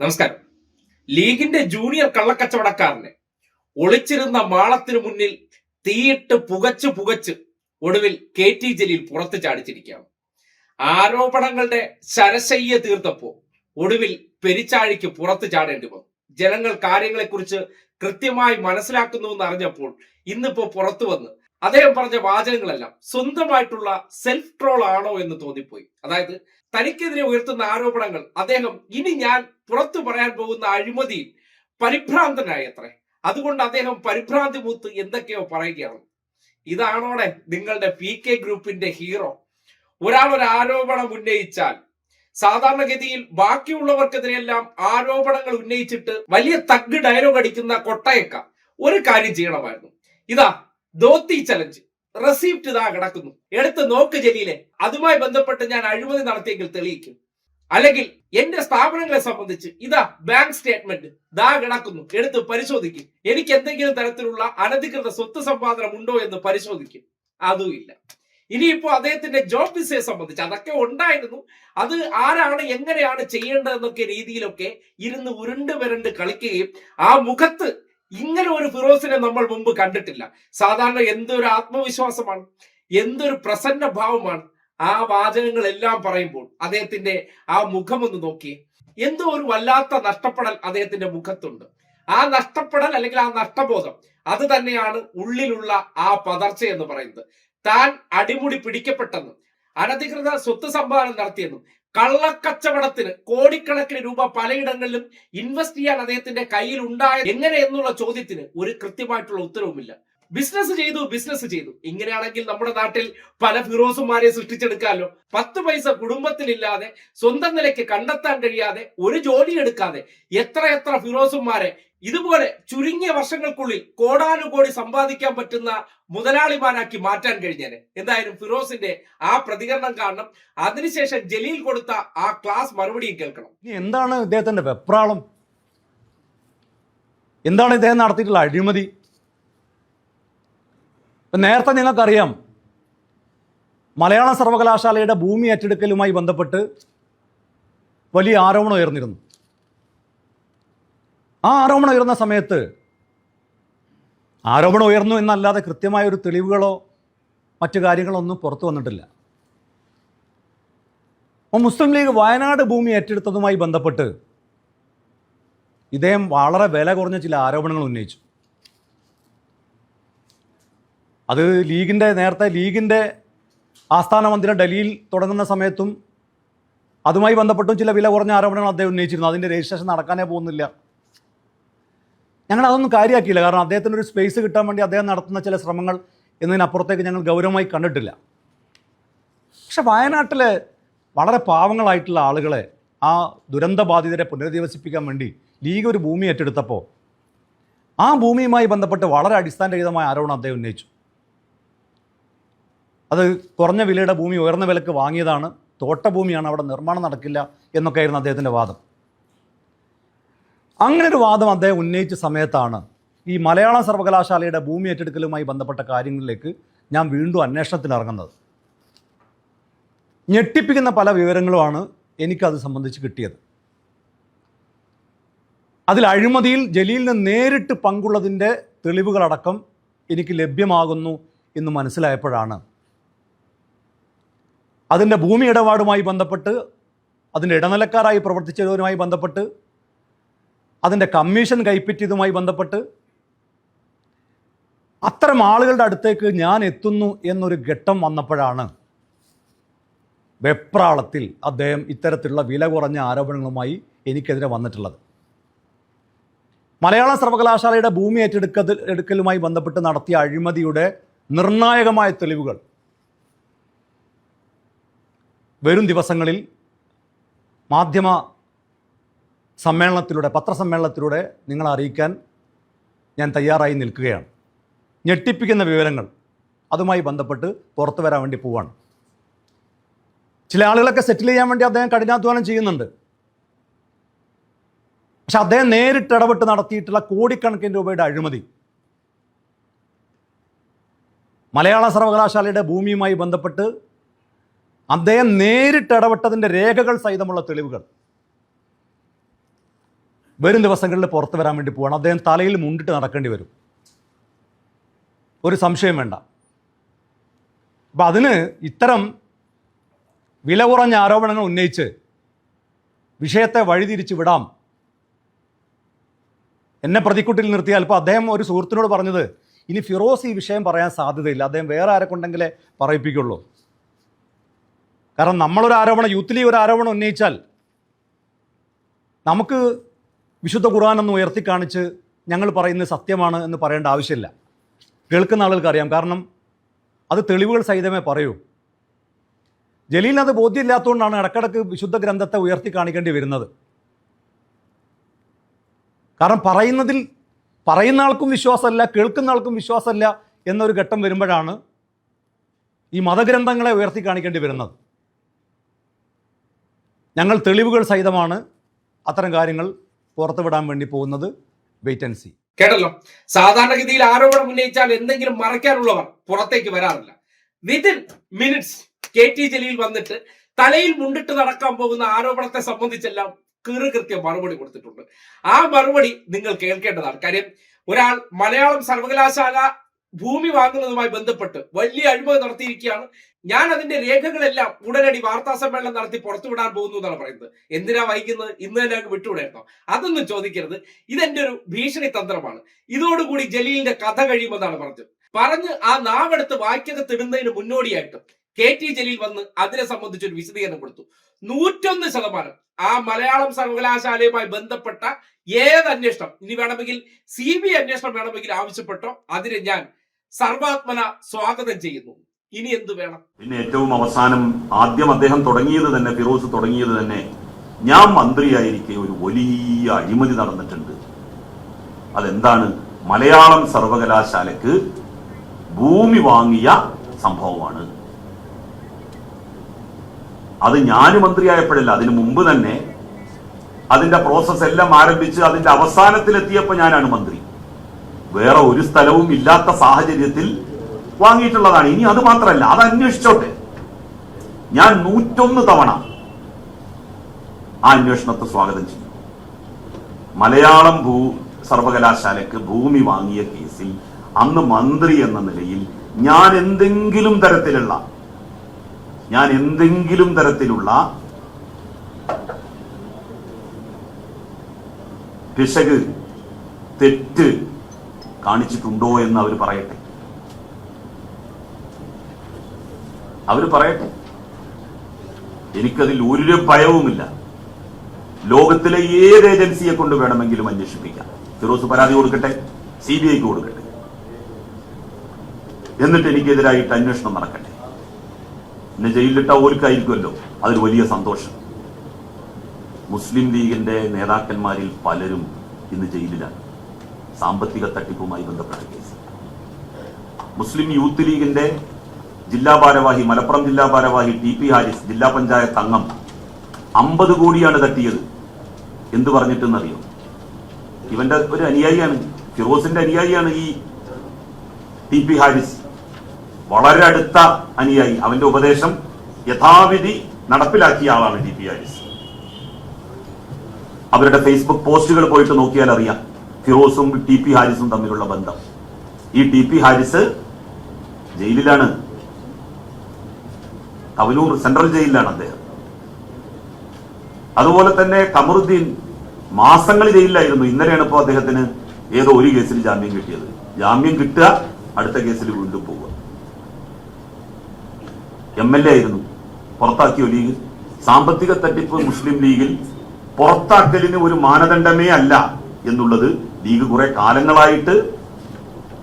നമസ്കാരം. ലീഗിന്റെ ജൂനിയർ കള്ളക്കച്ചവടക്കാരനെ ഒളിച്ചിരുന്ന മാളത്തിനു മുന്നിൽ തീയിട്ട് പുകച്ച് പുകച്ച് ഒടുവിൽ കെ ടി ജലീൽ പുറത്തു ചാടിച്ചിരിക്കുകയാണ്. ആരോപണങ്ങളുടെ ശരശയ്യ തീർത്തപ്പോ ഒടുവിൽ പെരിച്ചാഴിക്ക് പുറത്തു ചാടേണ്ടി വന്നു. ജനങ്ങൾ കാര്യങ്ങളെക്കുറിച്ച് കൃത്യമായി മനസ്സിലാക്കുന്നുവെന്ന് അറിഞ്ഞപ്പോൾ ഇന്നിപ്പോ പുറത്തു വന്ന് അദ്ദേഹം പറഞ്ഞ വാചകങ്ങളെല്ലാം സ്വന്തമായിട്ടുള്ള സെൽഫ് ട്രോൾ ആണോ എന്ന് തോന്നിപ്പോയി. അതായത് തനിക്കെതിരെ ഉയർത്തുന്ന ആരോപണങ്ങൾ. അദ്ദേഹം ഇനി ഞാൻ പുറത്തു പറയാൻ പോകുന്ന അഴിമതിയിൽ പരിഭ്രാന്തനായി അത്രേ അതുകൊണ്ട് അദ്ദേഹം പരിഭ്രാന്തി മൂത്ത് എന്തൊക്കെയോ പറയുകയാണ്. ഇതാണോടെ നിങ്ങളുടെ പി കെ ഗ്രൂപ്പിന്റെ ഹീറോ. ഒരാൾ ഒരു ആരോപണം ഉന്നയിച്ചാൽ സാധാരണഗതിയിൽ ബാക്കിയുള്ളവർക്കെതിരെയെല്ലാം ആരോപണങ്ങൾ ഉന്നയിച്ചിട്ട് വലിയ തഗ് ഡയലോഗ് അടിക്കുന്ന കൊട്ടയക്ക ഒരു കാര്യം ചെയ്യണമായിരുന്നു. ഇതാ ദോത്തി ചലഞ്ച് റെസീപ്റ്റ് ഇതാ കിടക്കുന്നു. എടുത്ത് നോക്ക് ജലീലെ. അതുമായി ബന്ധപ്പെട്ട് ഞാൻ അഴിമതി നടത്തിയെങ്കിൽ തെളിയിക്കും. അല്ലെങ്കിൽ എന്റെ സ്ഥാപനങ്ങളെ സംബന്ധിച്ച് ഇതാ ബാങ്ക് സ്റ്റേറ്റ്മെന്റ് ദാ കിടക്കുന്നു. എടുത്ത് പരിശോധിക്കും. എനിക്ക് എന്തെങ്കിലും തരത്തിലുള്ള അനധികൃത സ്വത്ത് സമ്പാദനം ഉണ്ടോ എന്ന് പരിശോധിക്കും. അതുമില്ല ഇനിയിപ്പോ അദ്ദേഹത്തിന്റെ ജോബ് വിസയെ സംബന്ധിച്ച് അതൊക്കെ ഉണ്ടായിരുന്നു. അത് ആരാണ് എങ്ങനെയാണ് ചെയ്യേണ്ടതെന്നൊക്കെ രീതിയിലൊക്കെ ഇരുന്ന് ഉരുണ്ട് വരണ്ട് കളിക്കുകയും ആ മുഖത്ത് ഇങ്ങനെ ഒരു ഫിറോസിനെ നമ്മൾ മുമ്പ് കണ്ടിട്ടില്ല. സാധാരണ എന്തൊരു ആത്മവിശ്വാസമാണ് എന്തൊരു പ്രസന്ന ഭാവമാണ് ആ വാചകങ്ങളെല്ലാം പറയുമ്പോൾ അദ്ദേഹത്തിന്റെ ആ മുഖമൊന്ന് നോക്കി. എന്തോ ഒരു വല്ലാത്ത നഷ്ടപ്പെടൽ അദ്ദേഹത്തിന്റെ മുഖത്തുണ്ട്. ആ നഷ്ടപ്പെടൽ അല്ലെങ്കിൽ ആ നഷ്ടബോധം അത് തന്നെയാണ് ഉള്ളിലുള്ള ആ പതർച്ച എന്ന് പറയുന്നത്. താൻ അടിമുടി പിടിക്കപ്പെട്ടെന്നും അനധികൃത സ്വത്ത് സമ്പാദനം നടത്തിയെന്നും കള്ളക്കച്ചവടത്തിന് കോടിക്കണക്കിന് രൂപ പലയിടങ്ങളിലും ഇൻവെസ്റ്റ് ചെയ്യാൻ അദ്ദേഹത്തിന്റെ കയ്യിൽ ഉണ്ടായ എങ്ങനെ എന്നുള്ള ചോദ്യത്തിന് ഒരു കൃത്യമായിട്ടുള്ള ഉത്തരവുമില്ല. ബിസിനസ് ചെയ്തു ബിസിനസ് ചെയ്തു. ഇങ്ങനെയാണെങ്കിൽ നമ്മുടെ നാട്ടിൽ പല ഫിറോസുമാരെ സൃഷ്ടിച്ചെടുക്കാമല്ലോ പത്ത് പൈസ കുടുംബത്തിലില്ലാതെ സ്വന്തം നിലയ്ക്ക് കണ്ടെത്താൻ കഴിയാതെ ഒരു ജോലി എടുക്കാതെ എത്ര എത്ര ഫിറോസുമാരെ ഇതുപോലെ ചുരുങ്ങിയ വർഷങ്ങൾക്കുള്ളിൽ കോടാനുകോടി സമ്പാദിക്കാൻ പറ്റുന്ന മുതലാളിമാരാക്കി മാറ്റാൻ കഴിഞ്ഞേനെ. എന്തായാലും ഫിറോസിന്റെ ആ പ്രതികരണം കാരണം അതിനുശേഷം ജലീൽ കൊടുത്ത ആ ക്ലാസ് മറുപടിയും കേൾക്കണം. എന്താണ് ഇദ്ദേഹത്തിന്റെ വെപ്രാളം? എന്താണ് ഇദ്ദേഹം നടത്തിയിട്ടുള്ള അഴിമതി? നേരത്തെ നിങ്ങൾക്കറിയാം മലയാള സർവകലാശാലയുടെ ഭൂമി ഏറ്റെടുക്കലുമായി ബന്ധപ്പെട്ട് വലിയ ആരോപണം ഉയർന്നിരുന്നു. ആ ആരോപണം ഉയർന്ന സമയത്ത് ആരോപണം ഉയർന്നു എന്നല്ലാതെ കൃത്യമായ ഒരു തെളിവുകളോ മറ്റു കാര്യങ്ങളോ ഒന്നും പുറത്തു വന്നിട്ടില്ല. അപ്പോൾ മുസ്ലിം ലീഗ് വയനാട് ഭൂമി ഏറ്റെടുത്തതുമായി ബന്ധപ്പെട്ട് ഇദ്ദേഹം വളരെ വില കുറഞ്ഞ ചില ആരോപണങ്ങൾ ഉന്നയിച്ചു. അത് ലീഗിന്റെ നേരത്തെ ലീഗിന്റെ ആസ്ഥാന മന്ദിരം ഡൽഹിയിൽ തുടങ്ങുന്ന സമയത്തും അതുമായി ബന്ധപ്പെട്ടും ചില വില കുറഞ്ഞ ആരോപണങ്ങൾ അദ്ദേഹം ഉന്നയിച്ചിരുന്നു. അതിന്റെ രജിസ്ട്രേഷൻ നടക്കാനേ പോകുന്നില്ല. ഞങ്ങൾ അതൊന്നും കാര്യമാക്കിയില്ല കാരണം അദ്ദേഹത്തിന് ഒരു സ്പേസ് കിട്ടാൻ വേണ്ടി അദ്ദേഹം നടത്തുന്ന ചില ശ്രമങ്ങൾ എന്നതിനപ്പുറത്തേക്ക് ഞങ്ങൾ ഗൗരവമായി കണ്ടിട്ടില്ല. പക്ഷെ വയനാട്ടിലെ വളരെ പാവങ്ങളായിട്ടുള്ള ആളുകളെ ആ ദുരന്തബാധിതരെ പുനരധിവസിപ്പിക്കാൻ വേണ്ടി ലീഗ് ഒരു ഭൂമി ഏറ്റെടുത്തപ്പോൾ ആ ഭൂമിയുമായി ബന്ധപ്പെട്ട് വളരെ അടിസ്ഥാനരഹിതമായ ആരോപണം അദ്ദേഹം ഉന്നയിച്ചു. അത് കുറഞ്ഞ വിലയുടെ ഭൂമി ഉയർന്ന വിലക്ക് വാങ്ങിയതാണ് തോട്ടഭൂമിയാണ് അവിടെ നിർമ്മാണം നടക്കില്ല എന്നൊക്കെയായിരുന്നു അദ്ദേഹത്തിന്റെ വാദം. അങ്ങനെ ഒരു വാദം അദ്ദേഹം ഉന്നയിച്ച സമയത്താണ് ഈ മലയാള സർവകലാശാലയുടെ ഭൂമി ഏറ്റെടുക്കലുമായി ബന്ധപ്പെട്ട കാര്യങ്ങളിലേക്ക് ഞാൻ വീണ്ടും അന്വേഷണത്തിന് ഇറങ്ങുന്നത്. ഞെട്ടിപ്പിക്കുന്ന പല വിവരങ്ങളുമാണ് എനിക്കത് സംബന്ധിച്ച് കിട്ടിയത്. അതിൽ അഴിമതിയിൽ ജലീലിന് നേരിട്ട് പങ്കുള്ളതിന്റെ തെളിവുകളടക്കം എനിക്ക് ലഭ്യമാകുന്നു എന്ന് മനസ്സിലായപ്പോഴാണ്. അതിന്റെ ഭൂമി ഇടപാടുമായി ബന്ധപ്പെട്ട് അതിന്റെ ഇടനിലക്കാരായി പ്രവർത്തിച്ചവരുമായി ബന്ധപ്പെട്ട് അതിന്റെ കമ്മീഷൻ കൈപ്പറ്റിയതുമായി ബന്ധപ്പെട്ട് അത്തരം ആളുകളുടെ അടുത്തേക്ക് ഞാൻ എത്തുന്നു എന്നൊരു ഘട്ടം വന്നപ്പോഴാണ് വെപ്രാളത്തിൽ അദ്ദേഹം ഇത്തരത്തിലുള്ള വില കുറഞ്ഞ ആരോപണങ്ങളുമായി എനിക്കെതിരെ വന്നിട്ടുള്ളത്. മലയാള സർവകലാശാലയുടെ ഭൂമി ഏറ്റെടുക്കൽ എടുക്കലുമായി ബന്ധപ്പെട്ട് നടത്തിയ അഴിമതിയുടെ നിർണായകമായ തെളിവുകൾ വരും ദിവസങ്ങളിൽ മാധ്യമ സമ്മേളനത്തിലൂടെ പത്രസമ്മേളനത്തിലൂടെ നിങ്ങളെ അറിയിക്കാൻ ഞാൻ തയ്യാറായി നിൽക്കുകയാണ്. ഞെട്ടിപ്പിക്കുന്ന വിവരങ്ങൾ അതുമായി ബന്ധപ്പെട്ട് പുറത്തു വരാൻ വേണ്ടി പോവാണ്. ചില ആളുകളൊക്കെ സെറ്റിൽ ചെയ്യാൻ വേണ്ടി അദ്ദേഹം കഠിനാധ്വാനം ചെയ്യുന്നുണ്ട്. പക്ഷെ അദ്ദേഹം നേരിട്ട് ഇടപെട്ട് നടത്തിയിട്ടുള്ള കോടിക്കണക്കിന് രൂപയുടെ അഴിമതി മലയാള സർവകലാശാലയുടെ ഭൂമിയുമായി ബന്ധപ്പെട്ട് അദ്ദേഹം നേരിട്ട് ഇടപെട്ടതിന്റെ രേഖകൾ സഹിതമുള്ള തെളിവുകൾ വരും ദിവസങ്ങളിൽ പുറത്ത് വരാൻ വേണ്ടി പോവാണ്. അദ്ദേഹം തലയിൽ മുണ്ടിട്ട് നടക്കേണ്ടി വരും. ഒരു സംശയം വേണ്ട. അപ്പം അതിന് ഇത്തരം വില കുറഞ്ഞ ആരോപണങ്ങൾ ഉന്നയിച്ച് വിഷയത്തെ വഴിതിരിച്ച് വിടാം. എന്നെ പ്രതിക്കുട്ടിൽ നിർത്തിയാൽ ഇപ്പോൾ അദ്ദേഹം ഒരു സുഹൃത്തിനോട് പറഞ്ഞത് ഇനി ഫിറോസ് ഈ വിഷയം പറയാൻ സാധ്യതയില്ല. അദ്ദേഹം വേറെ ആരെ കൊണ്ടെങ്കിലേ പറയിപ്പിക്കുള്ളൂ. കാരണം നമ്മളൊരു ആരോപണം യൂത്ത് ലീഗ് ഒരു ആരോപണം ഉന്നയിച്ചാൽ നമുക്ക് വിശുദ്ധ ഖുർആൻ ഒന്ന് ഉയർത്തി കാണിച്ച് ഞങ്ങൾ പറയുന്നത് സത്യമാണ് എന്ന് പറയേണ്ട ആവശ്യമില്ല. കേൾക്കുന്ന ആളുകൾക്ക് അറിയാം കാരണം അത് തെളിവുകൾ സഹിതമേ പറയൂ. ജലീലിന് അത് ബോധ്യമില്ലാത്തതുകൊണ്ടാണ് ഇടക്കിടക്ക് വിശുദ്ധ ഗ്രന്ഥത്തെ ഉയർത്തി കാണിക്കേണ്ടി വരുന്നത്. കാരണം പറയുന്നതിൽ പറയുന്ന ആൾക്കും വിശ്വാസമല്ല കേൾക്കുന്ന ആൾക്കും വിശ്വാസമല്ല എന്നൊരു ഘട്ടം വരുമ്പോഴാണ് ഈ മതഗ്രന്ഥങ്ങളെ ഉയർത്തി കാണിക്കേണ്ടി വരുന്നത്. ഞങ്ങൾ തെളിവുകൾ സഹിതമാണ് അത്തരം കാര്യങ്ങൾ പുറത്തുവിടാൻ വേണ്ടി പോകുന്നത് വെയിറ്റ് ആൻഡ് സി കേട്ടല്ലോ? സാധാരണഗതിയിൽ ആരോപണം ഉന്നയിച്ചാൽ എന്തെങ്കിലും മറയ്ക്കാനുള്ളവർ പുറത്തേക്ക് വരാറില്ല. Within minutes K T Jaleel വന്നിട്ട് തലയിൽ മുണ്ടിട്ട് നടക്കാൻ പോകുന്ന ആരോപണത്തെ സംബന്ധിച്ചെല്ലാം കൃത്യ മറുപടി കൊടുത്തിട്ടുണ്ട്. ആ മറുപടി നിങ്ങൾ കേൾക്കേണ്ടതാണ്. കാര്യം ഒരാൾ മലയാളം സർവകലാശാല ഭൂമി വാങ്ങുന്നതുമായി ബന്ധപ്പെട്ട് വലിയ അഴിമതി നടത്തിയിരിക്കുകയാണ്. ഞാൻ അതിന്റെ രേഖകളെല്ലാം ഉടനടി വാർത്താ സമ്മേളനം നടത്തി പുറത്തുവിടാൻ പോകുന്നു എന്നാണ് പറയുന്നത്. എന്തിനാ വൈകുന്നത്? ഇന്ന് തന്നെ അങ്ങ് വിട്ടുവിടായിരുന്നോ അതൊന്നും ചോദിക്കരുത്. ഇതെന്റെ ഒരു ഭീഷണി തന്ത്രമാണ്. ഇതോടുകൂടി ജലീലിന്റെ കഥ കഴിയുമെന്നാണ് പറഞ്ഞത്. പറഞ്ഞ് ആ നാവെടുത്ത് വാക്യകത്തിടുന്നതിന് മുന്നോടിയായിട്ട് കെ ടി ജലീൽ വന്ന് അതിനെ സംബന്ധിച്ച് ഒരു വിശദീകരണം കൊടുത്തു. നൂറ്റൊന്ന് ശതമാനം ആ മലയാളം സർവകലാശാലയുമായി ബന്ധപ്പെട്ട ഏത് അന്വേഷണം ഇനി വേണമെങ്കിൽ സി ബി അന്വേഷണം വേണമെങ്കിൽ ആവശ്യപ്പെട്ടോ? അതിന് ഞാൻ സർവാത്മന സ്വാഗതം ചെയ്യുന്നു. ഇനി എന്ത് വേണം? പിന്നെ ഏറ്റവും അവസാനം ആദ്യം അദ്ദേഹം തുടങ്ങിയത് തന്നെ ഫിറോസ് തുടങ്ങിയത് തന്നെ ഞാൻ മന്ത്രിയായിരിക്കെ ഒരു വലിയ അഴിമതി നടന്നിട്ടുണ്ട്. അതെന്താണ്? മലയാളം സർവകലാശാലക്ക് ഭൂമി വാങ്ങിയ സംഭവമാണ്. അത് ഞാൻ മന്ത്രിയായപ്പോഴല്ല അതിനു മുമ്പ് തന്നെ അതിന്റെ പ്രോസസ് എല്ലാം ആരംഭിച്ച് അതിന്റെ അവസാനത്തിലെത്തിയപ്പോൾ ഞാനാണ് മന്ത്രി. വേറെ ഒരു സ്ഥലവും ഇല്ലാത്ത സാഹചര്യത്തിൽ വാങ്ങിയിട്ടുള്ളതാണ്. ഇനി അത് മാത്രമല്ല അത് അന്വേഷിച്ചോട്ടെ. ഞാൻ നൂറ്റൊന്ന് തവണ ആ അന്വേഷണത്തെ സ്വാഗതം ചെയ്യും. മലയാളം ഭൂ സർവകലാശാലയ്ക്ക് ഭൂമി വാങ്ങിയ കേസിൽ അന്ന് മന്ത്രി എന്ന നിലയിൽ ഞാൻ എന്തെങ്കിലും തരത്തിലുള്ള ഞാൻ എന്തെങ്കിലും തരത്തിലുള്ള പിശക് തെറ്റ് കാണിച്ചിട്ടുണ്ടോ എന്ന് അവർ പറയട്ടെ. അവർ പറയട്ടെ. എനിക്കതിൽ ഒരു ഭയവുമില്ല. ലോകത്തിലെ ഏത് ഏജൻസിയെ കൊണ്ട് വേണമെങ്കിലും അന്വേഷിപ്പിക്കാം. ഫിറോസ് പരാതി കൊടുക്കട്ടെ സി ബി ഐക്ക് കൊടുക്കട്ടെ. എന്നിട്ട് എനിക്കെതിരായിട്ട് അന്വേഷണം നടക്കട്ടെ. എന്നെ ജയിലിലിട്ട ഓൽക്കായിരിക്കുമല്ലോ. അതിൽ വലിയ സന്തോഷം. മുസ്ലിം ലീഗിന്റെ നേതാക്കന്മാരിൽ പലരും ഇന്ന് ജയിലിലാണ്. സാമ്പത്തിക തട്ടിപ്പുമായി ബന്ധപ്പെട്ട കേസ്. മുസ്ലിം യൂത്ത് ലീഗിന്റെ ജില്ലാ ഭാരവാഹി മലപ്പുറം ജില്ലാ ഭാരവാഹി ടി പി ഹാരിസ് ജില്ലാ പഞ്ചായത്ത് അംഗം അമ്പത് കോടിയാണ് തട്ടിയത്. എന്ത് പറഞ്ഞിട്ടെന്നറിയോ? ഇവന്റെ ഒരു അനുയായിയാണ്. ഫിറോസിന്റെ അനുയായിയാണ് ഈ ടി പി ഹാരിസ്. വളരെ അടുത്ത അനുയായി. അവന്റെ ഉപദേശം യഥാവിധി നടപ്പിലാക്കിയ ആളാണ് ടി പി ഹാരിസ്. അവരുടെ ഫേസ്ബുക്ക് പോസ്റ്റുകൾ പോയിട്ട് നോക്കിയാൽ അറിയാം ഫിറോസും ടി പി ഹാരിസും തമ്മിലുള്ള ബന്ധം. ഈ ടി പി ഹാരിസ് ജയിലിലാണ്. തവനൂർ സെൻട്രൽ ജയിലിലാണ് അദ്ദേഹം. അതുപോലെ തന്നെ കമറുദ്ദീൻ മാസങ്ങൾ ജയിലിലായിരുന്നു. ഇന്നലെയാണ് ഇപ്പോൾ അദ്ദേഹത്തിന് ഏതോ ഒരു കേസിൽ ജാമ്യം കിട്ടിയത്. ജാമ്യം കിട്ടുക അടുത്ത കേസിൽ വീണ്ടും പോവുക. എം എൽ എ ആയിരുന്നു. പുറത്താക്കിയ ലീഗ്. സാമ്പത്തിക തട്ടിപ്പ് മുസ്ലിം ലീഗിൽ പുറത്താക്കലിന് ഒരു മാനദണ്ഡമേ അല്ല. എന്നുള്ളത് ലീഗ് കുറെ കാലങ്ങളായിട്ട്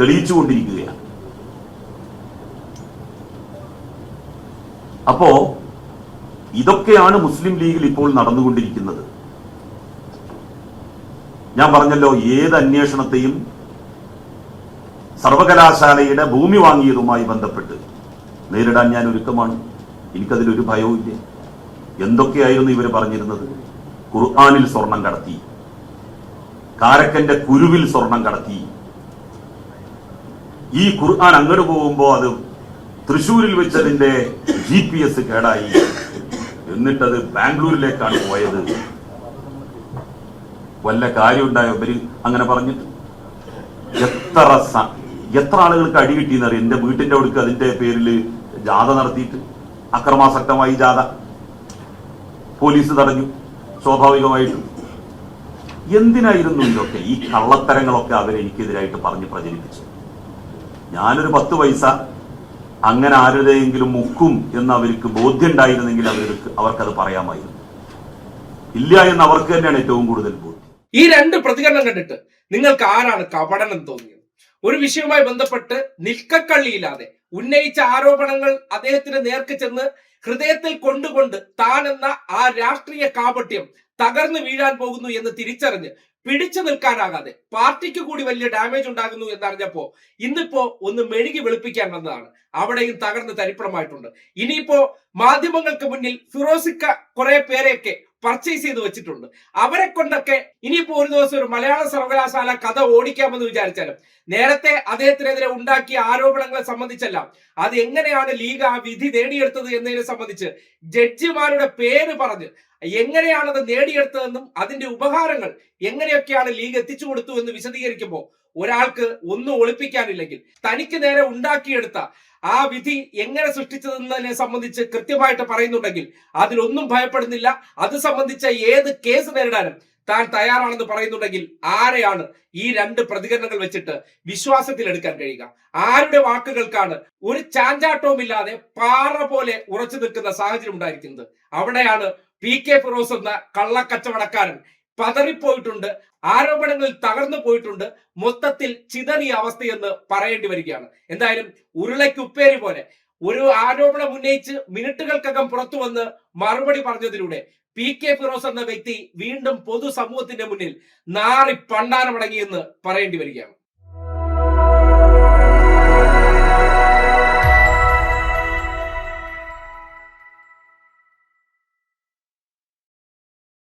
തെളിയിച്ചുകൊണ്ടിരിക്കുകയാണ്. അപ്പോ ഇതൊക്കെയാണ് മുസ്ലിം ലീഗിൽ ഇപ്പോൾ നടന്നുകൊണ്ടിരിക്കുന്നത്. ഞാൻ പറഞ്ഞല്ലോ ഏത് അന്വേഷണത്തെയും സർവകലാശാലയുടെ ഭൂമി വാങ്ങിയതുമായി ബന്ധപ്പെട്ട് നേരിടാൻ ഞാൻ ഒരുക്കമാണ്. എനിക്കതിലൊരു ഭയവുമില്ല. എന്തൊക്കെയായിരുന്നു ഇവർ പറഞ്ഞിരുന്നത്? ഖുർആാനിൽ സ്വർണം കടത്തി. കാരക്കന്റെ കുരുവിൽ സ്വർണം കടത്തി. ഈ ഖുർആൻ അങ്ങോട്ട് പോകുമ്പോ അത് തൃശൂരിൽ വെച്ചതിന്റെ ജി പി എസ് കേടായി. എന്നിട്ടത് ബാംഗ്ലൂരിലേക്കാണ് പോയത്. വല്ല കാര്യമുണ്ടായോ ഇവർ? അങ്ങനെ പറഞ്ഞിട്ട്. എത്ര എത്ര ആളുകൾക്ക് അടി കിട്ടിയെന്നറിയാം എന്റെ വീട്ടിന്റെ അടുക്ക് അതിന്റെ പേരിൽ ജാഥ നടത്തിയിട്ട്. അക്രമാസക്തമായി ജാഥ. പോലീസ് തടഞ്ഞു. സ്വാഭാവികമായിട്ടും. എന്തിനായിരുന്നു ഇതൊക്കെ? ഈ കള്ളത്തരങ്ങളൊക്കെ അവർ എനിക്കെതിരായിട്ട് പറഞ്ഞ് പ്രചരിപ്പിച്ചു ഞാനൊരു പത്ത് പൈസ അങ്ങനെ ആരുടെയെങ്കിലും മുക്കും എന്ന് അവർക്ക് ബോധ്യമുണ്ടായിരുന്നെങ്കിൽ അവർക്ക് അവർക്കത് പറയാമായിരുന്നു. ഇല്ല എന്ന് അവർക്ക് തന്നെയാണ് ഏറ്റവും കൂടുതൽ ബോധ്യം. ഈ രണ്ട് പ്രതികരണം കണ്ടിട്ട് നിങ്ങൾക്ക് ആരാണ് കപടനം തോന്നിയത്? ഒരു വിഷയവുമായി ബന്ധപ്പെട്ട് നിൽക്കക്കള്ളിയില്ലാതെ ഉന്നയിച്ച ആരോപണങ്ങൾ അദ്ദേഹത്തിന് നേർക്ക് ചെന്ന് ഹൃദയത്തിൽ കൊണ്ടുകൊണ്ട് എന്ന ആ രാഷ്ട്രീയ കാപട്യം തകർന്നു വീഴാൻ പോകുന്നു എന്ന് തിരിച്ചറിഞ്ഞ് പിടിച്ചു നിൽക്കാനാകാതെ പാർട്ടിക്ക് കൂടി വലിയ ഡാമേജ് ഉണ്ടാകുന്നു എന്നറിഞ്ഞപ്പോ ഇന്നിപ്പോ ഒന്ന് മെഴുകി വെളുപ്പിക്കാൻ വന്നതാണ്. അവിടെയും തകർന്ന് തരിപ്പണമായിട്ടുണ്ട്. ഇനിയിപ്പോ മാധ്യമങ്ങൾക്ക് മുന്നിൽ ഫിറോസിക്ക കുറെ പേരെയൊക്കെ പർച്ചേസ് ചെയ്ത് വെച്ചിട്ടുണ്ട്. അവരെ കൊണ്ടൊക്കെ ഇനിയിപ്പോ ഒരു ദിവസം ഒരു മലയാള സർവകലാശാല കഥ ഓടിക്കാമെന്ന് വിചാരിച്ചാലും നേരത്തെ അദ്ദേഹത്തിനെതിരെ ഉണ്ടാക്കിയ ആരോപണങ്ങളെ സംബന്ധിച്ചല്ല അത് എങ്ങനെയാണ് ലീഗ് ആ വിധി നേടിയെടുത്തത് എന്നതിനെ സംബന്ധിച്ച് ജഡ്ജിമാരുടെ പേര് പറഞ്ഞ് എങ്ങനെയാണത് നേടിയെടുത്തതെന്നും അതിന്റെ ഉപഹാരങ്ങൾ എങ്ങനെയൊക്കെയാണ് ലീഗ് എത്തിച്ചു കൊടുത്തു എന്ന് വിശദീകരിക്കുമ്പോൾ ഒരാൾക്ക് ഒന്നും ഒളിപ്പിക്കാനില്ലെങ്കിൽ തനിക്ക് നേരെ ഉണ്ടാക്കിയെടുത്ത ആ വിധി എങ്ങനെ സൃഷ്ടിച്ചതെന്നതിനെ സംബന്ധിച്ച് കൃത്യമായിട്ട് പറയുന്നുണ്ടെങ്കിൽ അതിലൊന്നും ഭയപ്പെടുന്നില്ല. അത് സംബന്ധിച്ച ഏത് കേസ് നേരിടാനും താൻ തയ്യാറാണെന്ന് പറയുന്നുണ്ടെങ്കിൽ ആരെയാണ് ഈ രണ്ട് പ്രതികരണങ്ങൾ വെച്ചിട്ട് വിശ്വാസത്തിൽ എടുക്കാൻ കഴിയുക? ആരുടെ വാക്കുകൾക്കാണ് ഒരു ചാഞ്ചാട്ടവും ഇല്ലാതെ പാറ പോലെ ഉറച്ചു നിൽക്കുന്ന സാഹചര്യം ഉണ്ടായിരിക്കുന്നത്? അവിടെയാണ് പി കെ ഫിറോസ് എന്ന കള്ളക്കച്ചവടക്കാരൻ പതറിപ്പോയിട്ടുണ്ട് ആരോപണങ്ങളിൽ തകർന്നു പോയിട്ടുണ്ട് മൊത്തത്തിൽ ചിതറിയ അവസ്ഥയെന്ന് പറയേണ്ടി വരികയാണ്. എന്തായാലും ഉരുളയ്ക്ക് ഉപ്പേരി പോലെ ഒരു ആരോപണം ഉന്നയിച്ച് മിനിറ്റുകൾക്കകം പുറത്തു വന്ന് മറുപടി പറഞ്ഞതിലൂടെ പി കെ ഫിറോസ് എന്ന വ്യക്തി വീണ്ടും പൊതുസമൂഹത്തിന്റെ മുന്നിൽ നാറി പണ്ടാരമടങ്ങിയെന്ന് പറയേണ്ടി വരികയാണ്.